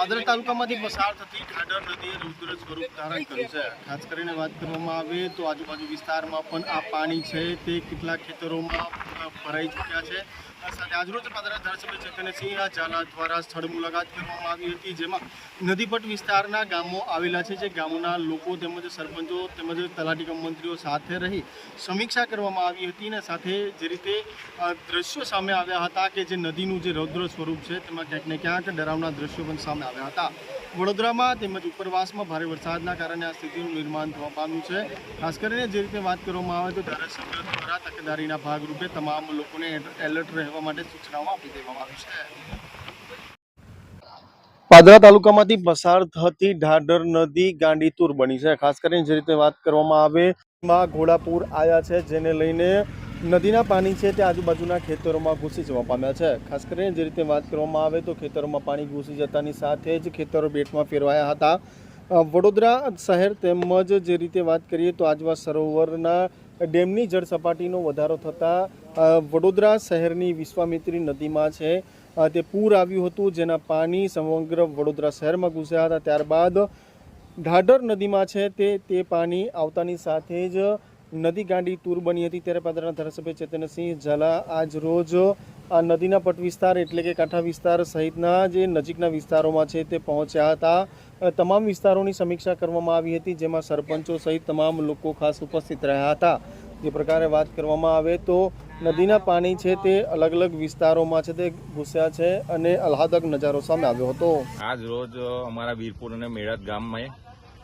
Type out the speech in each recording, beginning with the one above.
પાદરા તાલુકામાંથી પસાર થતી ઠાડર નદીએ રુદ્ર સ્વરૂપ ધારણ કર્યું છે. ખાસ કરીને વાત કરવામાં આવે તો આજુબાજુ વિસ્તારમાં પણ આ પાણી છે તે કેટલાક ખેતરોમાં ભરાઈ ચૂક્યા છે. સાથે આજરોજ પાદરા ધારાસભ્ય ચેતનસિંહ ઝાલા દ્વારા સ્થળ મુલાકાત કરવામાં આવી હતી જેમાં નદીપટ વિસ્તારના ગામો આવેલા છે જે ગામોના લોકો તેમજ સરપંચો તેમજ તલાટીકમ મંત્રીઓ સાથે રહી સમીક્ષા કરવામાં આવી હતી અને સાથે જે રીતે દ્રશ્યો સામે આવ્યા હતા કે જે નદીનું જે રૌદ્ર સ્વરૂપ છે તેમાં ક્યાંક ને ક્યાંક ડરાવના દ્રશ્યો પણ સામે આવ્યા હતા. વડોદરામાં તેમજ ઉપરવાસમાં ભારે વરસાદના કારણે આ સ્થિતિનું નિર્માણ થવા પામ્યું છે. ખાસ કરીને જે રીતે વાત કરવામાં આવે તો ધારાસભ્ય દ્વારા તકેદારીના ભાગરૂપે તમામ લોકોને એલર્ટ રહેવા માટે સૂચનાઓ આપી દેવામાં આવી છે. પાદરા તાલુકામાંથી પસાર થતી ઢાઢર નદી ગાંડીતુર બની છે. ખાસ કરીને જે રીતે વાત કરવામાં આવે માં ઘોડાપુર આવ્યા છે, જેને લઈને નદીના પાણી છે તે આજુબાજુના ખેતરોમાં ઘૂસી જવા પામ્યા છે. ખાસ કરીને જે રીતે વાત કરવામાં આવે તો ખેતરોમાં પાણી ઘૂસી જતાની સાથે જ ખેતરો બેટમાં ફેરવાયા હતા. વડોદરા શહેર તેમજ જે રીતે વાત કરીએ તો આજવા સરોવરના ડેમની જળ સપાટીનો વધારો થતાં વડોદરા શહેરની વિશ્વામિત્રી નદીમાં છે. તે પૂર આવ્યું હતું જેના પાણી સમગ્ર વડોદરા શહેરમાં ઘૂસ્યા હતા. ત્યારબાદ ઢાઢર નદીમાં છે તે તે પાણી આવતાની સાથે જ નદી ગાંડી તૂર બની હતી ત્યારે પાદરના ધારાસભ્ય ચેતનસિંહ ઝાલા આજ રોજ આ નદીના પટ વિસ્તાર એટલે કે કાંઠા વિસ્તાર સહિતના જે નજીકના વિસ્તારોમાં છે તે પહોંચ્યા હતા. તમામ વિસ્તારોની સમીક્ષા કરવામાં આવી હતી, જેમાં સરપંચો સહિત તમામ લોકો ખાસ ઉપસ્થિત રહ્યા હતા. જે પ્રકારે વાત કરવામાં આવે તો નદીના પાણી છે તે અલગ અલગ વિસ્તારોમાં છે તે ઘૂસ્યા છે અને આહલાદક નજારો સામે આવ્યો હતો. આજ રોજ અમારા વીરપુર અને મેળત ગામમાં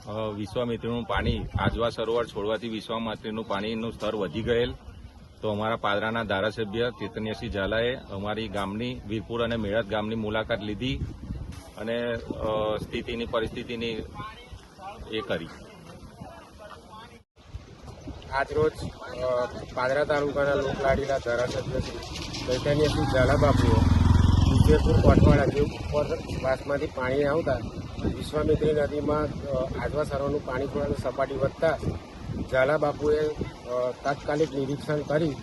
વિશ્વામિત્રીનું પાણી, આજવા સરોવર છોડવાથી વિશ્વામિત્રીનું પાણીનું સ્તર વધી ગયેલ. તો અમારા પાદરાના ધારાસભ્ય ચેતન્યસિંહ ઝાલાએ અમારી ગામની, વીરપુર અને મેળત ગામની મુલાકાત લીધી અને સ્થિતિની પરિસ્થિતિની એ કરી. આજરોજ પાદરા તાલુકાના લોકલાડીના ધારાસભ્ય શ્રી ચૈતન્યસિંહ ઝાલા બાપુએ વિજયપુર કોટવાડા જે ઉપર વાસમાંથી પાણી આવતા વિશ્વામિત્રી નદીમાં આજવા સરોવરનું પાણી છોડવાની સપાટી વધતા ઝાલા બાપુએ તાત્કાલિક નિરીક્ષણ કરી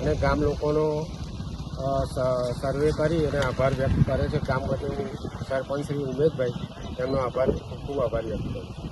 અને ગામ લોકોનો સર્વે કરી અને આભાર વ્યક્ત કરે છે. ગામ વતી સરપંચ શ્રી ઉમેશભાઈ તેમનો આભાર, ખૂબ આભાર વ્યક્ત કરું છું.